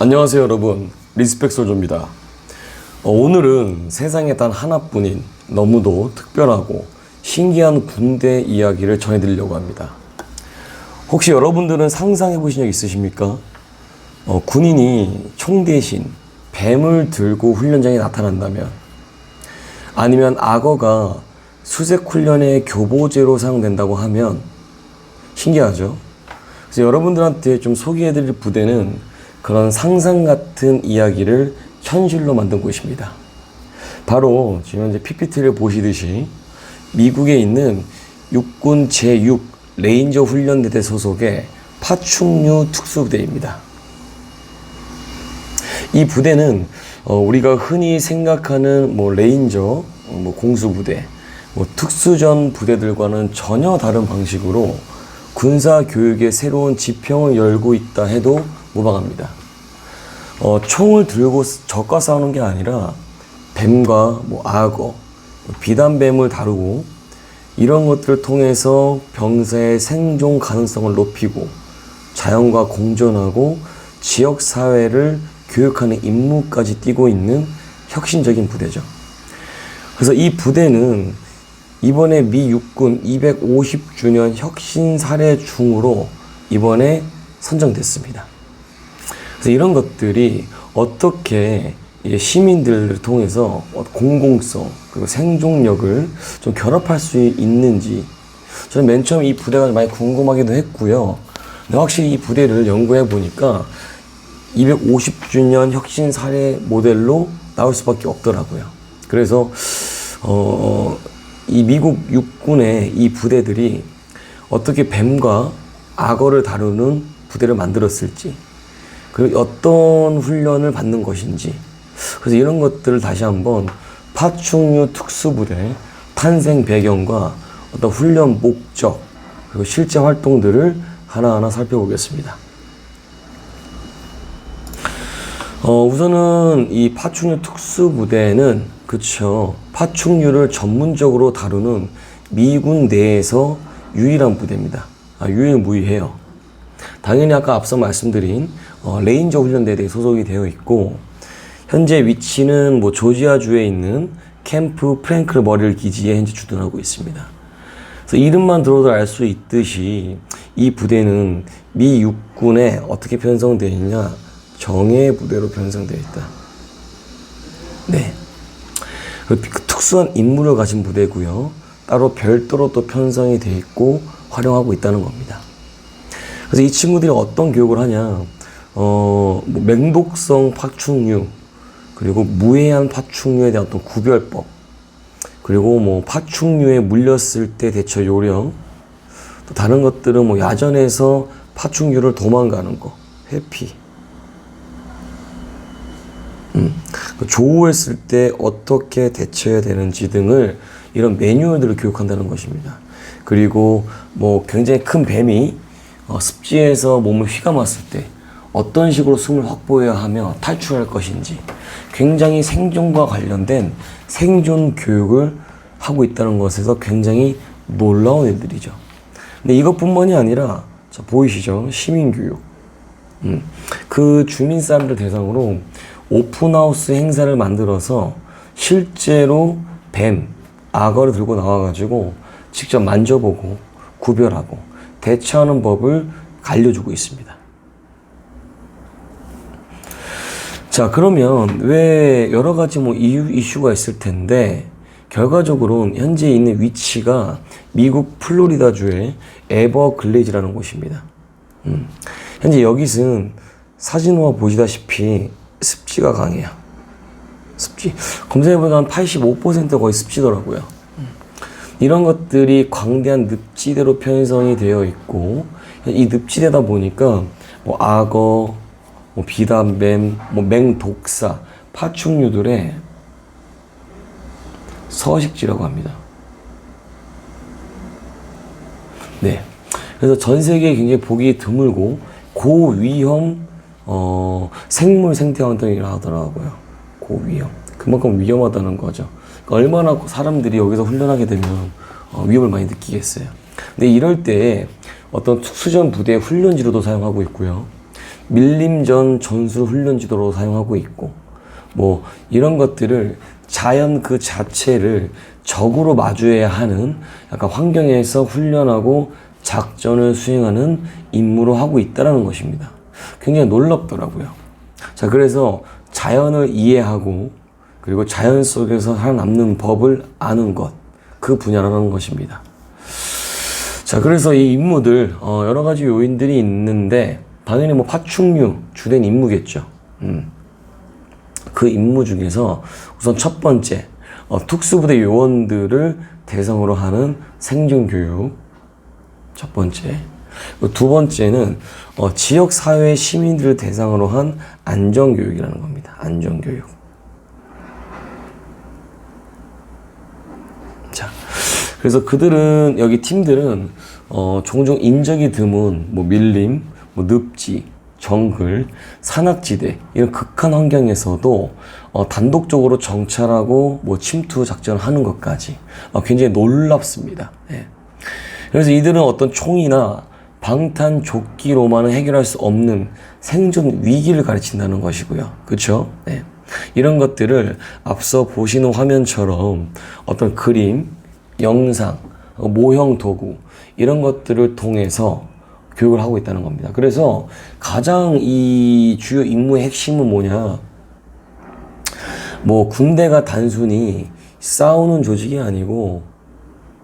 안녕하세요 여러분 리스펙 솔조입니다 어, 오늘은 세상에 단 하나뿐인 너무도 특별하고 신기한 군대 이야기를 전해드리려고 합니다 혹시 여러분들은 상상해 보신 적 있으십니까? 어, 군인이 총 대신 뱀을 들고 훈련장에 나타난다면 아니면 악어가 수색 훈련의 교보제로 사용된다고 하면 신기하죠? 그래서 여러분들한테 좀 소개해드릴 부대는 그런 상상 같은 이야기를 현실로 만든 곳입니다. 바로 지금 현재 PPT를 보시듯이 미국에 있는 육군 제6 레인저 훈련대대 소속의 파충류 특수부대입니다. 이 부대는 어, 우리가 흔히 생각하는 뭐 레인저, 어, 뭐 공수부대, 뭐 특수전 부대들과는 전혀 다른 방식으로 군사 교육의 새로운 지평을 열고 있다 해도 무방합니다. 어, 총을 들고 적과 싸우는 게 아니라 뱀과 뭐 악어, 비단뱀을 다루고 이런 것들을 통해서 병사의 생존 가능성을 높이고 자연과 공존하고 지역 사회를 교육하는 임무까지 띠고 있는 혁신적인 부대죠. 그래서 이 부대는 이번에 미 육군 250주년 혁신 사례 중으로 이번에 선정됐습니다. 그래서 이런 것들이 어떻게 이 시민들을 통해서 공공성 그리고 생존력을 좀 결합할 수 있는지 저는 맨 처음 이 부대가 많이 궁금하기도 했고요. 근데 확실히 이 부대를 연구해 보니까 250주년 혁신 사례 모델로 나올 수밖에 없더라고요. 그래서 어, 이 미국 육군의 이 부대들이 어떻게 뱀과 악어를 다루는 부대를 만들었을지 그리고 어떤 훈련을 받는 것인지 그래서 이런 것들을 다시 한번 파충류 특수부대 탄생 배경과 어떤 훈련 목적 그리고 실제 활동들을 하나하나 살펴보겠습니다. 어, 우선은 이 파충류 특수부대는 그쵸 파충류를 전문적으로 다루는 미군 내에서 유일한 부대입니다. 아, 유일무이해요. 당연히 아까 앞서 말씀드린 어, 레인저 훈련대에 소속이 되어 있고 현재 위치는 뭐 조지아주에 있는 캠프 프랭클 머릴 기지에 현재 주둔하고 있습니다. 그래서 이름만 들어도 알 수 있듯이 이 부대는 미 육군에 어떻게 편성되어 있냐 정예 부대로 편성되어 있다. 네. 그 특수한 임무를 가진 부대고요. 따로 별도로 또 편성이 되어 있고 활용하고 있다는 겁니다. 그래서 이 친구들이 어떤 교육을 하냐, 어, 뭐 맹독성 파충류, 그리고 무해한 파충류에 대한 어떤 구별법, 그리고 뭐 파충류에 물렸을 때 대처 요령, 또 다른 것들은 뭐 야전에서 파충류를 도망가는 거, 회피, 음, 그 조우했을 때 어떻게 대처해야 되는지 등을 이런 매뉴얼들을 교육한다는 것입니다. 그리고 뭐 굉장히 큰 뱀이 어, 습지에서 몸을 휘감았을 때 어떤 식으로 숨을 확보해야 하며 탈출할 것인지 굉장히 생존과 관련된 생존 교육을 하고 있다는 것에서 굉장히 놀라운 일들이죠. 근데 이것뿐만이 아니라 자, 보이시죠? 시민교육. 음, 그 주민 사람들 대상으로 오픈하우스 행사를 만들어서 실제로 뱀, 악어를 들고 나와가지고 직접 만져보고 구별하고 대처하는 법을 알려주고 있습니다. 자, 그러면 왜 여러 가지 뭐 이유, 이슈가 있을 텐데, 결과적으로는 현재 있는 위치가 미국 플로리다주의 에버글레이즈라는 곳입니다. 음, 현재 여기는 사진으로 보시다시피 습지가 강해요. 습지. 검사해보니까 한85% 거의 습지더라고요. 이런 것들이 광대한 늪지대로 편성이 되어 있고, 이 늪지대다 보니까 뭐 악어, 뭐 비단뱀, 뭐 맹독사, 파충류들의 서식지라고 합니다. 네. 그래서 전 세계에 굉장히 보기 드물고 고위험 어, 생물 생태 환경이라 하더라고요. 고위험. 그만큼 위험하다는 거죠. 그러니까 얼마나 사람들이 여기서 훈련하게 되면 어, 위험을 많이 느끼겠어요. 근데 이럴 때 어떤 특수전 부대 훈련지로도 사용하고 있고요. 밀림전 전술 훈련 지도로 사용하고 있고 뭐 이런 것들을 자연 그 자체를 적으로 마주해야 하는 약간 환경에서 훈련하고 작전을 수행하는 임무로 하고 있다라는 것입니다. 굉장히 놀랍더라고요. 자, 그래서 자연을 이해하고 그리고 자연 속에서 살아남는 법을 아는 것, 그 분야라는 것입니다. 자, 그래서 이 임무들, 어, 여러 가지 요인들이 있는데, 당연히 뭐 파충류, 주된 임무겠죠. 음. 그 임무 중에서 우선 첫 번째, 어, 특수부대 요원들을 대상으로 하는 생존 교육. 첫 번째. 그리고 두 번째는 어, 지역 사회 시민들을 대상으로 한 안전 교육이라는 겁니다. 안전 교육. 자, 그래서 그들은 여기 팀들은 어, 종종 인적이 드문 뭐 밀림, 뭐 늪지, 정글, 산악지대 이런 극한 환경에서도 어, 단독적으로 정찰하고 뭐 침투 작전을 하는 것까지 어, 굉장히 놀랍습니다. 예. 그래서 이들은 어떤 총이나 방탄 조끼로만은 해결할 수 없는 생존 위기를 가르친다는 것이고요. 그렇죠? 네. 이런 것들을 앞서 보시는 화면처럼 어떤 그림, 영상, 어, 모형 도구 이런 것들을 통해서 교육을 하고 있다는 겁니다. 그래서 가장 이 주요 임무의 핵심은 뭐냐? 뭐 군대가 단순히 싸우는 조직이 아니고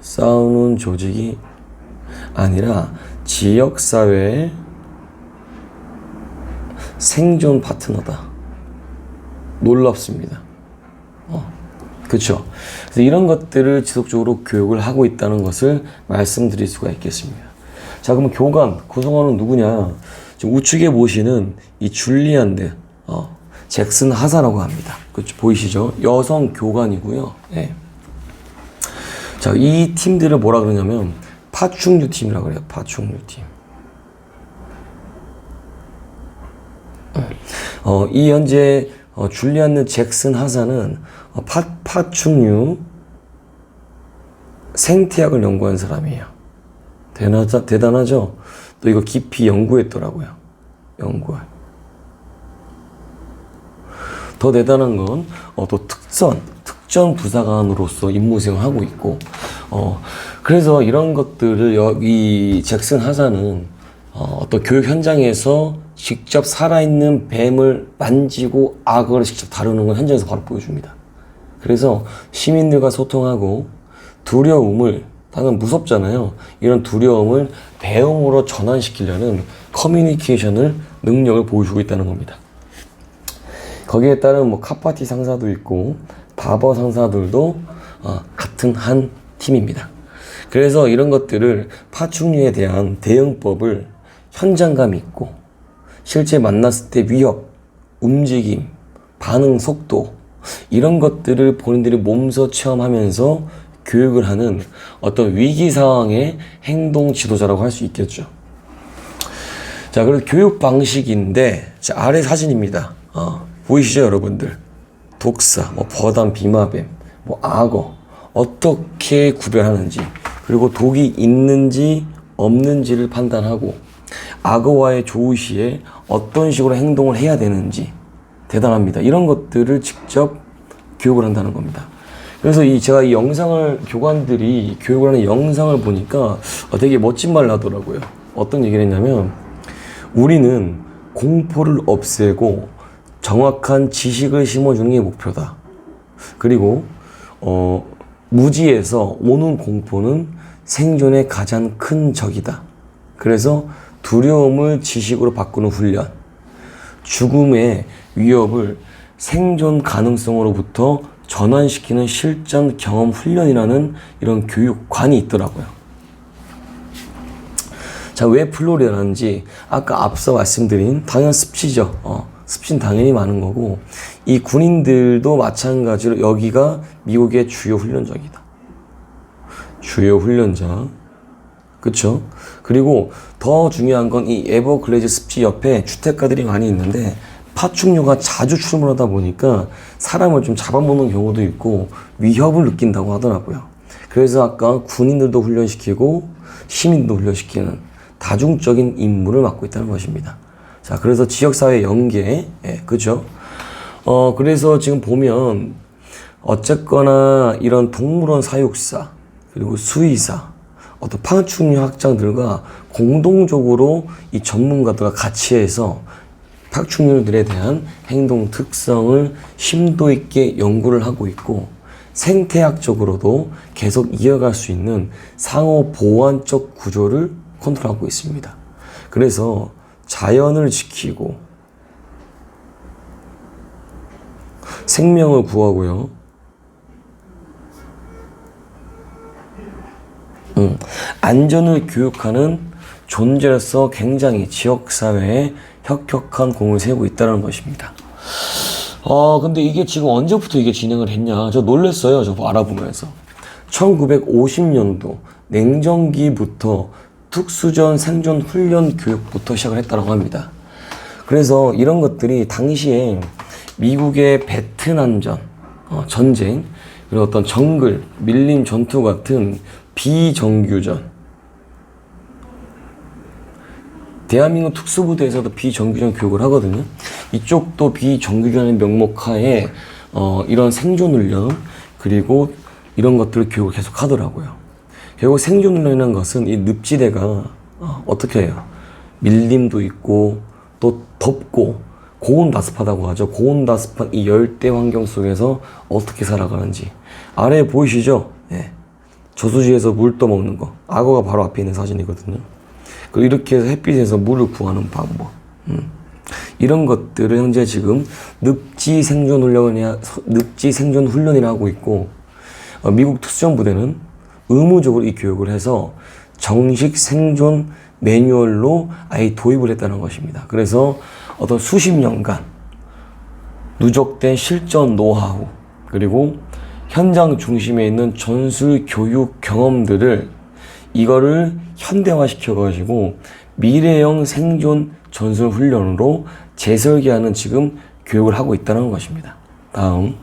싸우는 조직이 아니라 지역 사회의 생존 파트너다. 놀랍습니다. 어, 그쵸. 그래서 이런 것들을 지속적으로 교육을 하고 있다는 것을 말씀드릴 수가 있겠습니다. 자, 그럼 교관, 구성원은 누구냐? 지금 우측에 보시는 이 줄리안드, 어, 잭슨 하사라고 합니다. 그쵸. 보이시죠? 여성 교관이고요. 예. 자, 이 팀들을 뭐라 그러냐면, 파충류 팀이라고 그래요. 파충류 팀. 어, 이 현재 어, 줄리안느 잭슨 하사는 어, 파, 파충류 생태학을 연구한 사람이에요. 대단하죠? 대단하죠? 또 이거 깊이 연구했더라고요. 연구할. 더 대단한 건, 어, 또 특선, 특전 부사관으로서 임무 수행하고 있고, 어, 그래서 이런 것들을 여기 잭슨 하사는 어, 어떤 교육 현장에서 직접 살아있는 뱀을 만지고 악어를 직접 다루는 걸 현장에서 바로 보여줍니다. 그래서 시민들과 소통하고 두려움을 당연 무섭잖아요. 이런 두려움을 배움으로 전환시키려는 커뮤니케이션을 능력을 보여주고 있다는 겁니다. 거기에 따른 뭐 카파티 상사도 있고 바버 상사들도 어, 같은 한 팀입니다. 그래서 이런 것들을 파충류에 대한 대응법을 현장감 있고 실제 만났을 때 위협, 움직임, 반응 속도 이런 것들을 본인들이 몸소 체험하면서 교육을 하는 어떤 위기 상황의 행동 지도자라고 할 수 있겠죠. 자, 그리고 교육 방식인데 자, 아래 사진입니다. 어, 보이시죠, 여러분들? 독사, 뭐 버담, 비마뱀, 뭐 악어 어떻게 구별하는지 그리고 독이 있는지 없는지를 판단하고 악어와의 조우 시에 어떤 식으로 행동을 해야 되는지 대단합니다. 이런 것들을 직접 교육을 한다는 겁니다. 그래서 이 제가 이 영상을 교관들이 교육을 하는 영상을 보니까 어, 되게 멋진 말 나더라고요. 어떤 얘기를 했냐면 우리는 공포를 없애고 정확한 지식을 심어주는 게 목표다. 그리고 어, 무지에서 오는 공포는 생존의 가장 큰 적이다. 그래서 두려움을 지식으로 바꾸는 훈련, 죽음의 위협을 생존 가능성으로부터 전환시키는 실전 경험 훈련이라는 이런 교육관이 있더라고요. 자, 왜 플로리다는지 아까 앞서 말씀드린 당연 습지죠. 어, 습지는 당연히 많은 거고 이 군인들도 마찬가지로 여기가 미국의 주요 훈련장이다. 주요 훈련장. 그쵸? 그리고 더 중요한 건 이 에버글레이즈 습지 옆에 주택가들이 많이 있는데 파충류가 자주 출몰하다 보니까 사람을 좀 잡아먹는 경우도 있고 위협을 느낀다고 하더라고요. 그래서 아까 군인들도 훈련시키고 시민도 훈련시키는 다중적인 임무를 맡고 있다는 것입니다. 자, 그래서 지역사회 연계, 예, 그죠? 어, 그래서 지금 보면, 어쨌거나 이런 동물원 사육사, 그리고 수의사, 어떤 파충류 학장들과 공동적으로 이 전문가들과 같이 해서 파충류들에 대한 행동 특성을 심도 있게 연구를 하고 있고, 생태학적으로도 계속 이어갈 수 있는 상호 보완적 구조를 컨트롤하고 있습니다. 그래서 자연을 지키고 생명을 구하고요. 음, 안전을 교육하는 존재로서 굉장히 지역사회에 혁혁한 공을 세우고 있다는 것입니다. 아, 근데 이게 지금 언제부터 이게 진행을 했냐. 저 놀랬어요. 저 알아보면서. 1950년도 냉전기부터 특수전 생존 훈련 교육부터 시작을 했다고 합니다. 그래서 이런 것들이 당시에 미국의 베트남전, 어, 전쟁, 그리고 어떤 정글, 밀림 전투 같은 비정규전, 대한민국 특수부대에서도 비정규전 교육을 하거든요. 이쪽도 비정규전의 명목하에 어, 이런 생존 훈련 그리고 이런 것들을 교육을 계속 하더라고요. 결국 생존 훈련이라는 것은 이 늪지대가 어, 어떻게 해요? 밀림도 있고 또 덥고 고온다습하다고 하죠. 고온다습한 이 열대 환경 속에서 어떻게 살아가는지 아래에 보이시죠? 예. 저수지에서 물 떠먹는 거. 악어가 바로 앞에 있는 사진이거든요. 그 이렇게 해서 햇빛에서 물을 구하는 방법. 음. 이런 것들을 현재 지금 늪지 생존 훈련이 늪지 생존 훈련이라 하고 있고 어, 미국 특수전 부대는 의무적으로 이 교육을 해서 정식 생존 매뉴얼로 아예 도입을 했다는 것입니다. 그래서 어떤 수십 년간 누적된 실전 노하우 그리고 현장 중심에 있는 전술 교육 경험들을 이거를 현대화 시켜가지고 미래형 생존 전술 훈련으로 재설계하는 지금 교육을 하고 있다는 것입니다. 다음.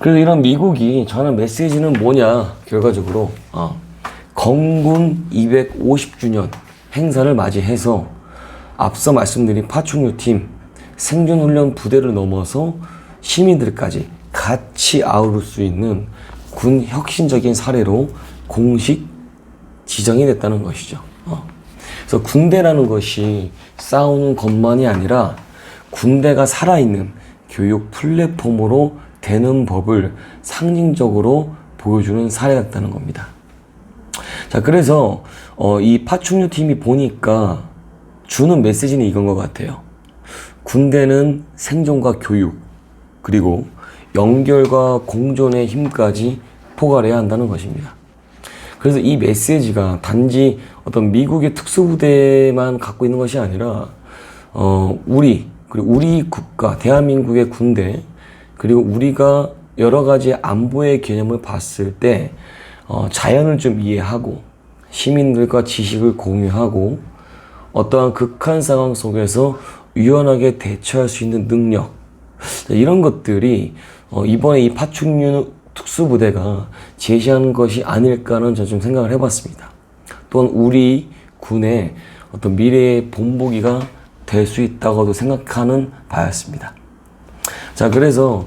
그래서 이런 미국이 전한 메시지는 뭐냐, 결과적으로, 어, 건군 250주년 행사를 맞이해서 앞서 말씀드린 파충류 팀 생존훈련 부대를 넘어서 시민들까지 같이 아우를 수 있는 군 혁신적인 사례로 공식 지정이 됐다는 것이죠. 어. 그래서 군대라는 것이 싸우는 것만이 아니라 군대가 살아있는 교육 플랫폼으로 되는 법을 상징적으로 보여주는 사례였다는 겁니다. 자, 그래서 어, 이 파충류 팀이 보니까 주는 메시지는 이건 것 같아요. 군대는 생존과 교육, 그리고 연결과 공존의 힘까지 포괄해야 한다는 것입니다. 그래서 이 메시지가 단지 어떤 미국의 특수부대만 갖고 있는 것이 아니라, 어, 우리, 그리고 우리 국가, 대한민국의 군대, 그리고 우리가 여러 가지 안보의 개념을 봤을 때, 어, 자연을 좀 이해하고, 시민들과 지식을 공유하고, 어떠한 극한 상황 속에서 유연하게 대처할 수 있는 능력, 이런 것들이 어, 이번에 이 파충류 특수부대가 제시한 것이 아닐까는 저는 좀 생각을 해봤습니다. 또한 우리 군의 어떤 미래의 본보기가 될 수 있다고도 생각하는 바였습니다. 자, 그래서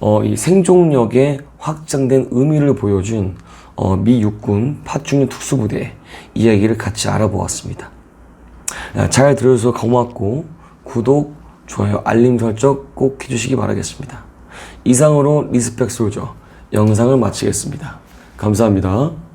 어, 이 생존력의 확장된 의미를 보여준 어, 미 육군 파충류 특수부대 이야기를 같이 알아보았습니다. 잘 들어줘서 고맙고 구독, 좋아요, 알림 설정 꼭 해주시기 바라겠습니다. 이상으로 리스펙 솔저 영상을 마치겠습니다. 감사합니다.